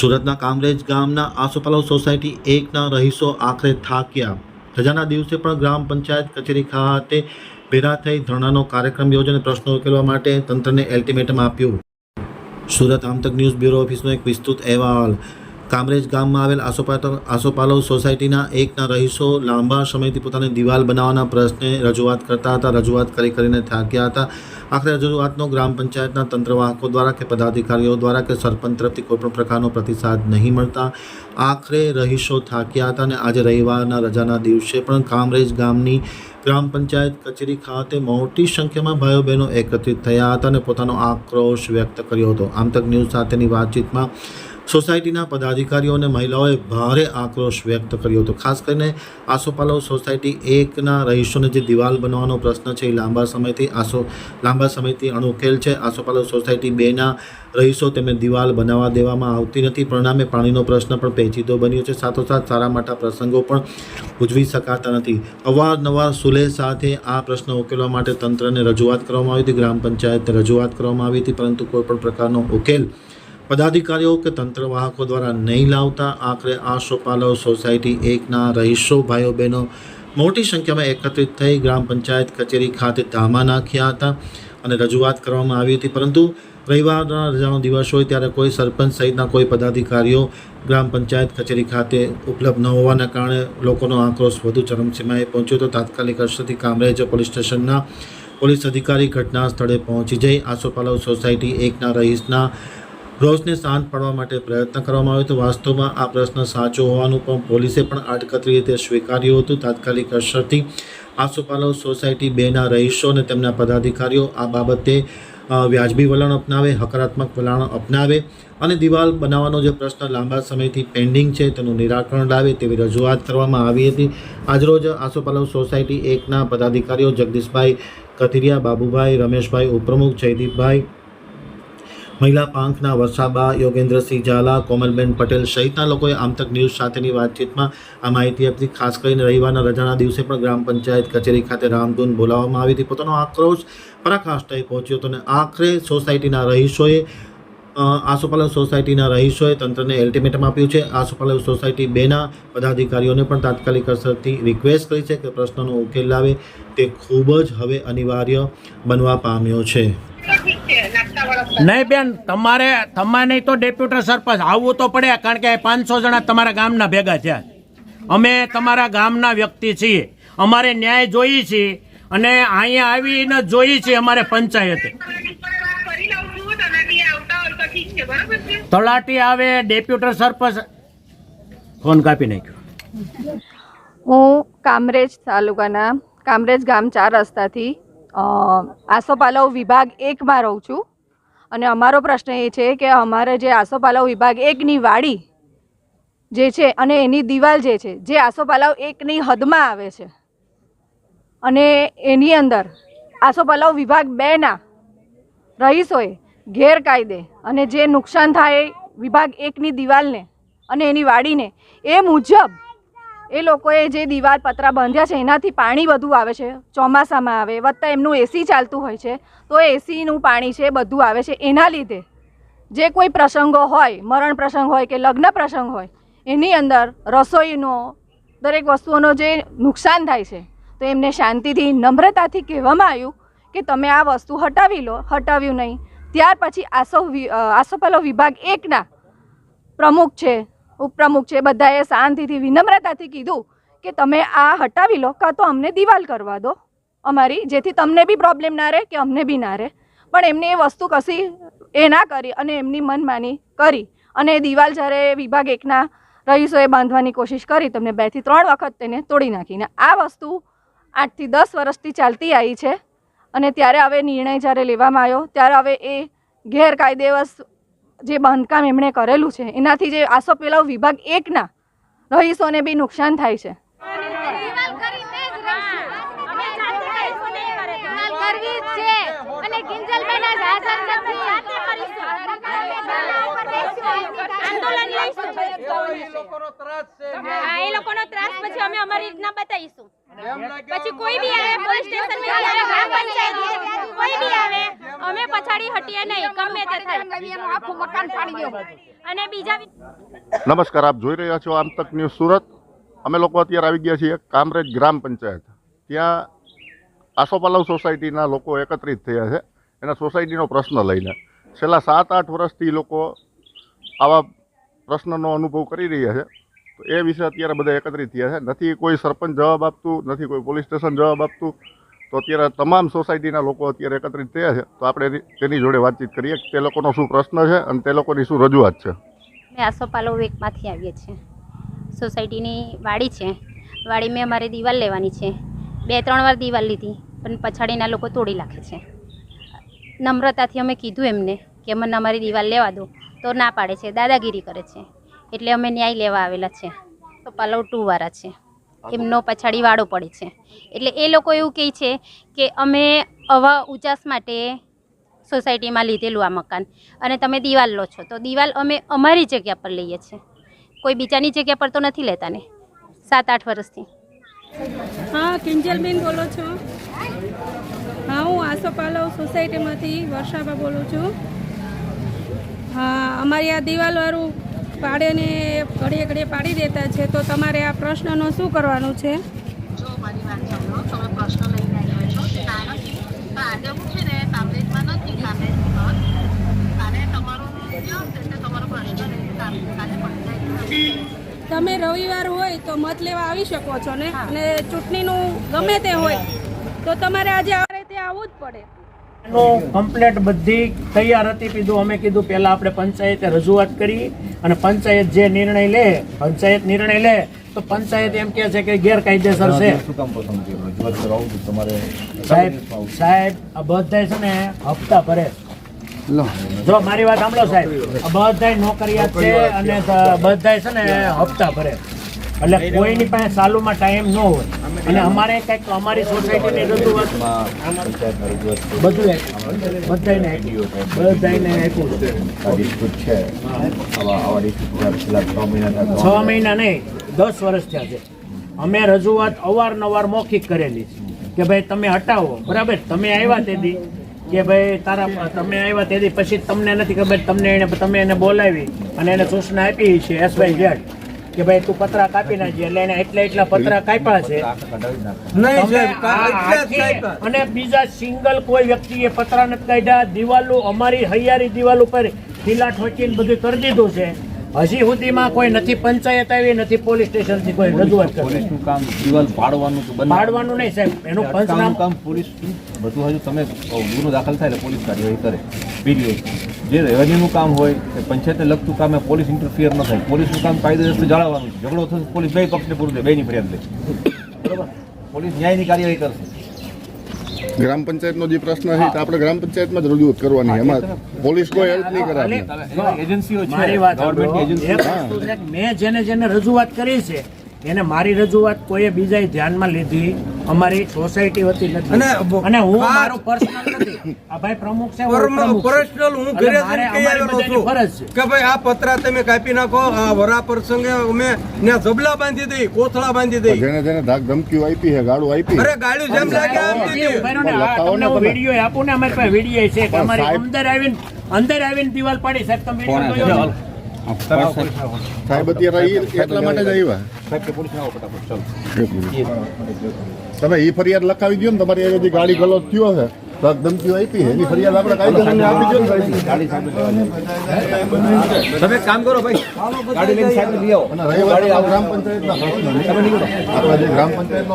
સુરતના કામરેજ ગામના આસોપાલવ સોસાયટી એકના રહીશો આખરે થાક્યા. રજાના દિવસે પણ ગ્રામ પંચાયત કચેરી ખાતે ભેરા થઈ ધરણાનો કાર્યક્રમ યોજીને પ્રશ્નો ઉકેલવા માટે તંત્રને એલ્ટિમેટમ આપ્યું. સુરત આમતક ન્યૂઝ બ્યુરો ઓફિસનો એક વિસ્તૃત અહેવાલ. કામરેજ ગામમાં આવેલ આસોપાલવ આસોપાલવ સોસાયટીના એકના રહીશો લાંબા સમયથી પોતાની દિવાલ બનાવવાના પ્રશ્ને રજૂઆત કરતા હતા, રજૂઆત કરી કરીને થાક્યા હતા. આખરે રજૂઆતનો ગ્રામ પંચાયતના તંત્રવાહકો દ્વારા કે પદાધિકારીઓ દ્વારા કે સરપંચ તરફથી કોઈપણ પ્રકારનો પ્રતિસાદ નહીં મળતા આખરે રહીશો થાક્યા હતા અને આજે રવિવારના રજાના દિવસે પણ કામરેજ ગામની ગ્રામ પંચાયત કચેરી ખાતે મોટી સંખ્યામાં ભાઈઓ બહેનો એકત્રિત થયા હતા અને પોતાનો આક્રોશ વ્યક્ત કર્યો હતો. આમતક ન્યૂઝ સાથેની વાતચીતમાં સોસાયટીના પદાધિકારીઓ અને મહિલાઓએ ભારે આક્રોશ વ્યક્ત કર્યો હતો. ખાસ કરીને આસોપાલવ સોસાયટી એકના રહીશોને જે દિવાલ બનાવવાનો પ્રશ્ન છે એ લાંબા સમયથી આસો, લાંબા સમયથી અણુકેલ છે. આસોપાલવ સોસાયટી બેના રહીશો તેમને દિવાલ બનાવવા દેવામાં આવતી નથી. પરિણામે પાણીનો પ્રશ્ન પણ પેચીદો બન્યો છે. સાથોસાથ સારા માટા પ્રસંગો પણ ઉજવી શકાતા નથી. અવારનવાર સુલેહ સાથે આ પ્રશ્ન ઉકેલવા માટે તંત્રને રજૂઆત કરવામાં આવી હતી. ગ્રામ પંચાયતને રજૂઆત કરવામાં આવી હતી, પરંતુ કોઈપણ પ્રકારનો ઉકેલ પદાધિકારીઓ કે તંત્રવાહકો દ્વારા નહીં લાવતા આખરે આસોપાલવ સોસાયટી એકના રહીશો, ભાઈઓ, બહેનો મોટી સંખ્યામાં એકત્રિત થઈ ગ્રામ પંચાયત કચેરી ખાતે ધામા નાખ્યા હતા અને રજૂઆત કરવામાં આવી હતી. પરંતુ રવિવારના રજાનો દિવસ હોય ત્યારે કોઈ સરપંચ સહિતના કોઈ પદાધિકારીઓ ગ્રામ પંચાયત કચેરી ખાતે ઉપલબ્ધ ન હોવાના કારણે લોકોનો આક્રોશ વધુ ચરમસીમાએ પહોંચ્યો તો તાત્કાલિક અસરથી કામરેજ પોલીસ સ્ટેશનના પોલીસ અધિકારી ઘટના સ્થળે પહોંચી જઈ આસોપાલવ સોસાયટી એકના રહીશના રોષને શાંત પાડવા માટે પ્રયત્ન કરવામાં આવ્યો હતો. વાસ્તવમાં આ પ્રશ્ન સાચો હોવાનું પણ પોલીસે પણ આડકતરી રીતે સ્વીકાર્યું હતું. તાત્કાલિક અસરથી આસોપાલવ સોસાયટી બેના રહીશો અને તેમના પદાધિકારીઓ આ બાબતે વ્યાજબી વલણ અપનાવે, હકારાત્મક વલણ અપનાવે અને દિવાલ બનાવવાનો જે પ્રશ્ન લાંબા સમયથી પેન્ડિંગ છે તેનું નિરાકરણ લાવે તેવી રજૂઆત કરવામાં આવી હતી. આજરોજ આસોપાલવ સોસાયટી એકના પદાધિકારીઓ જગદીશભાઈ કથિરિયા, બાબુભાઈ રમેશભાઈ ઉપપ્રમુખ, જયદીપભાઈ મહિલા પાંખના વરસાબા યોગેન્દ્રસિંહ ઝાલા, કોમલબેન પટેલ સહિતના લોકોએ આમતક ન્યૂઝ સાથેની વાતચીતમાં આ માહિતી આપી ખાસ કરીને રવિવારના રજાના દિવસે પણ ગ્રામ પંચાયત કચેરી ખાતે રામધૂન બોલાવવામાં આવી હતી. પોતાનો આક્રોશ પરાકાષ્ઠાએ પહોંચ્યો હતો અને આખરે સોસાયટીના રહીશોએ આસોપાલવ સોસાયટીના રહીશોએ તંત્રને એલ્ટિમેટમ આપ્યું છે. આસોપાલવ સોસાયટી બેના પદાધિકારીઓને પણ તાત્કાલિક અસરથી રિક્વેસ્ટ કરી છે કે પ્રશ્નનો ઉકેલ લાવે. તે ખૂબ જ હવે અનિવાર્ય બનવા પામ્યો છે. નહીં બેન, તમારે તમારે તો ડેપ્યુટી સરપંચ આવવું તો પડે, કારણ કે પાંચસો જણા તમારા ગામના ભેગા છે અમે તમારા ગામના વ્યક્તિ છીએ. અમારે ન્યાય જોઈએ છીએ અને અહીંયા આવીને જોઈએ છીએ અમારે પંચાયતે. તલાટી આવે, ડેપ્યુટી સરપંચ, ફોન કાપી નાખ્યો. હું કામરેજ તાલુકાના, કામરેજ ગામ ચાર રસ્તાથી આસોપાલવ વિભાગ એકમાં રહું છું. અને અમારો પ્રશ્ન એ છે કે અમારે જે આસોપાલવ વિભાગ એકની વાડી જે છે અને એની દિવાલ જે છે, જે આસોપાલવ એકની હદમાં આવે છે અને એની અંદર આસોપાલવ વિભાગ બેના રહીશોએ ગેરકાયદે અને જે નુકસાન થાય વિભાગ એકની દિવાલને અને એની વાડીને એ મુજબ એ લોકોએ જે દીવાલ પતરા બાંધ્યા છે, એનાથી પાણી વધુ આવે છે, ચોમાસામાં આવે, વત્તા એમનું એસી ચાલતું હોય છે, તો એસીનું પાણી છે બધું આવે છે. એના લીધે જે કોઈ પ્રસંગો હોય, મરણ પ્રસંગ હોય કે લગ્ન પ્રસંગ હોય, એની અંદર રસોઈનો, દરેક વસ્તુઓનો જે નુકસાન થાય છે, તો એમને શાંતિથી, નમ્રતાથી કહેવામાં આવ્યું કે તમે આ વસ્તુ હટાવી લો. હટાવ્યું નહીં. ત્યાર પછી આસો આસોપાલવ વિભાગ એકના પ્રમુખ છે ઉપપ્રમુખ છે બધાએ શાંતિથી, વિનમ્રતાથી કીધું કે તમે આ હટાવી લો, કાં તો અમને દિવાલ કરવા દો અમારી, જેથી તમને બી પ્રોબ્લેમ ના રહે કે અમને બી ના રહે. પણ એમને એ વસ્તુ કશી એ ના કરી અને એમની મનમાની કરી. અને દિવાલ જ્યારે વિભાગ એકના રહીશોએ બાંધવાની કોશિશ કરી તમને બેથી ત્રણ વખત તેને તોડી નાખીને. આ વસ્તુ આઠથી દસ વર્ષથી ચાલતી આવી છે. અને ત્યારે હવે નિર્ણય જ્યારે લેવામાં આવ્યો, ત્યારે હવે એ ગેરકાયદેવશ જે બાંધકામ એમણે કરેલું છે એનાથી જે આસોપાલવ વિભાગ એકના રહીશોને બી નુકસાન થાય છે. એ લોકોનો ત્રાસ પછી અમે અમારી રીતના બતાવીશું. પછી કોઈ બી આવે પોલીસ સ્ટેશન કોઈ બી આવે અમે પછાડી હટીએ નહીં, ગમે તે થાય. અને બીજા નમસ્કાર, આપ જોઈ રહ્યા છો આમ તક ન્યૂઝ સુરત. અમે લોકો અત્યારે આવી ગયા છીએ કામરેજ ગ્રામ પંચાયત. ત્યાં આસોપાલવ સોસાયટીના લોકો એકત્રિત થયા છે. એના સોસાયટીનો પ્રશ્ન લઈને. છેલ્લા સાત આઠ વર્ષથી લોકો આવા પ્રશ્નનો અનુભવ કરી રહ્યા છે. તો એ વિશે અત્યારે બધા એકત્રિત થયા છે. નથી કોઈ સરપંચ જવાબ આપતું, નથી કોઈ પોલીસ સ્ટેશન જવાબ આપતું. તો અત્યારે તમામ સોસાયટીના લોકો અત્યારે એકત્રિત થયા છે. તો આપણે તેની જોડે વાતચીત કરીએ કે તે લોકોનો શું પ્રશ્ન છે અને તે લોકોની શું રજૂઆત છે. અમે આસોપાલો વેકમાંથી આવીએ છીએ. સોસાયટીની વાડી છે. વાડીમાં અમારે દિવાલ લેવાની છે. બે, ત્રણ વાર દિવાલ લીધી, પણ પછાડીના લોકો તોડી નાખે છે. નમ્રતાથી અમે કીધું એમને કે અમને અમારી દિવાલ લેવા દો, તો ના પાડે છે, દાદાગીરી કરે છે. એટલે અમે ન્યાય લેવા આવેલા છે. તો પાલવ ટુ વાળા છે. એમનો પછાડી વાળો પડે છે. એટલે એ લોકો એવું કહે છે કે અમે આવા ઉચાસ માટે સોસાયટીમાં લીધેલું આ મકાન અને તમે દિવાલ લો છો. તો દિવાલ અમે અમારી જગ્યા પર લઈએ છીએ. કોઈ બીજાની જગ્યા પર તો નથી લેતા ને? સાત આઠ વર્ષથી. હા, કિંજલબેન બોલો છો. હા, હું આસોપાલવ સોસાયટીમાંથી વર્ષાબા બોલું છું. હા, અમારી આ દિવાલવાળું પાડેને ઘડીએ ઘડીએ પાડી દેતા છે તો તમારે આ પ્રશ્નનો શું કરવાનું છે? જો મારી વાત સાંભળો તમે પ્રશ્ન લઈને આવ્યા છો તે નાનો છે આજે હું છે ને કામરેજમાં નથી કામરેજ અને તમારો પ્રશ્ન તમે રવિવાર હોય તો મત લેવા આવી શકો છો ને? અને ચૂંટણીનું ગમે તે હોય તો તમારે આજે આવે તે આવવું જ પડે. એનું કમ્પ્લેટ બધી તૈયાર હતી. કીધું અમે કીધું પહેલા આપણે પંચાયતે રજૂઆત કરી અને પંચાયત જે નિર્ણય લે પંચાયત નિર્ણય લે તો પંચાયત એમ કહે છે કે ગેરકાયદેસર છે. સાહેબ સાહેબ આ બધા છે ને હપ્તા ભરે. જો મારી વાત સાંભળો સાહેબ આ બધા નોકરિયાત છે અને બધા છે ને હપ્તા ભરે. એટલે કોઈની પાસે ચાલુમાં ટાઈમ ન હોય. અને અમારે કંઈક અમારી સોસાયટીની રજૂઆત બધું. બધાને. આપ્યું છે. મહિના નહીં, દસ વર્ષ થયા છે. અમે રજૂઆત અવારનવાર મૌખિક કરેલી કે ભાઈ તમે હટાવો. બરાબર? તમે આવ્યા તેથી. કે ભાઈ તારા તમે આવ્યા તેથી પછી તમને નથી ખબર. તમને એને, તમે એને બોલાવી અને એને સૂચના આપી છે એસ વાય ઝેડ. કે ભાઈ તું પતરા કાપી નાખજે. એટલે એને એટલા એટલા પતરા કાપ્યા છે. અને બીજા સિંગલ કોઈ વ્યક્તિએ પતરા નથી કાઢ્યા. દિવાલો અમારી હૈયારી દિવાલ ઉપર ખીલા ઠોકીને બધું કરી દીધું છે. હજી સુધીમાં કોઈ નથી પંચાયત આવી નથી પોલીસ સ્ટેશનથી કોઈ રજૂઆત કરી. પોલીસનું કામ દિવાલ પાડવાનું તો પાડવાનું નહીં સાહેબ. એનું પંચનામ કામ પોલીસ બધું હજુ તમે ગુનો દાખલ થાય એટલે પોલીસ કાર્યવાહી કરે. વસ્તુ જે રેવન્યુનું કામ હોય કે પંચાયતને લગતું કામ એ પોલીસ ઇન્ટરફિયર ન થાય. પોલીસનું કામ કાયદેસર જાળવવાનું છે. ઝઘડો થશે પોલીસ બે પક્ષને પૂરું થાય બેની ફરિયાદ લે. બરાબર? પોલીસ ન્યાયની કાર્યવાહી કરશે. ગ્રામ પંચાયતનો જે પ્રશ્ન છે તો આપણે ગ્રામ પંચાયતમાં જ રજૂઆત કરવાની એમાં પોલીસ કોઈ હેલ્પ નહીં કરે એજન્સીઓ છે મેં જેને જેને રજૂઆત કરી છે એને મારી રજૂઆત કોઈએ બીજાએ ધ્યાનમાં લીધી અમારી સોસાયટી વતી નથી. અને અને હું મારું પર્સનલ નથી. આ ભાઈ પ્રમુખ છે. પર્સનલ હું ઘરે જઈને ફરજ છે. કે ભાઈ આ પતરા તમે કાપી નાખો આ વરા પ્રસંગે અમે ને જબલા બાંધી દઈ કોથળા બાંધી દઈ જેને જેને ધાક ધમકીઓ આપી છે ગાળું આપી અરે ગાળું જેમ લાગે આમ તમને હું તમે. આપું ને અમારી પાસે વિડિયો છે કે અમારી અંદર આવીને અંદર આવીને દિવાલ પાડી. સાહેબ તમે વિડિયો જોયો? સાહેબ અત્યારે એટલા માટે જ આવ્યા? સાહેબ કે પોલીસ આવો ફટાફટ ચાલો. તમે એ ફરિયાદ લખાવી દો ને તમારી એ જે ગાડી ગલોત થયો છે ધમકીઓ આપી એની ફરિયાદ આપણે કાયદેસરની આપી દો તમે કામ કરો ભાઈ. ગાડી લઈને સાહેબ લઈ આવો. અને રહી ગ્રામ પંચાયતના પ્રશ્નની, આપણે જે ગ્રામ પંચાયતનો